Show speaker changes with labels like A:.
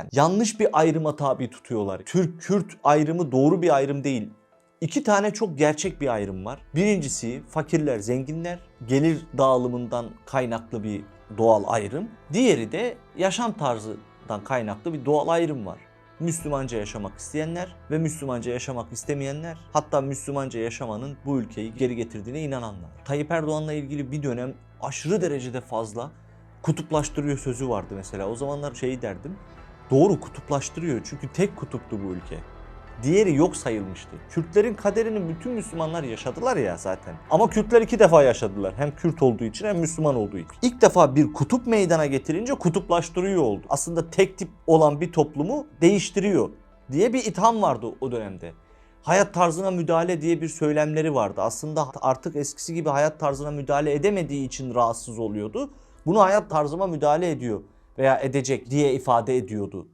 A: Yani yanlış bir ayrıma tabi tutuyorlar. Türk-Kürt ayrımı doğru bir ayrım değil. İki tane çok gerçek bir ayrım var. Birincisi fakirler, zenginler. Gelir dağılımından kaynaklı bir doğal ayrım. Diğeri de yaşam tarzından kaynaklı bir doğal ayrım var. Müslümanca yaşamak isteyenler ve Müslümanca yaşamak istemeyenler hatta Müslümanca yaşamanın bu ülkeyi geri getirdiğine inananlar. Tayyip Erdoğan'la ilgili bir dönem aşırı derecede fazla kutuplaştırıyor sözü vardı mesela. O zamanlar şey derdim. Doğru kutuplaştırıyor çünkü tek kutuptu bu ülke. Diğeri yok sayılmıştı. Kürtlerin kaderini bütün Müslümanlar yaşadılar ya zaten. Ama Kürtler iki defa yaşadılar. Hem Kürt olduğu için hem Müslüman olduğu için. İlk defa bir kutup meydana getirince kutuplaştırıyor oldu. Aslında tek tip olan bir toplumu değiştiriyor diye bir itham vardı o dönemde. Hayat tarzına müdahale diye bir söylemleri vardı. Aslında artık eskisi gibi hayat tarzına müdahale edemediği için rahatsız oluyordu. Bunu hayat tarzıma müdahale ediyor veya edecek diye ifade ediyordu.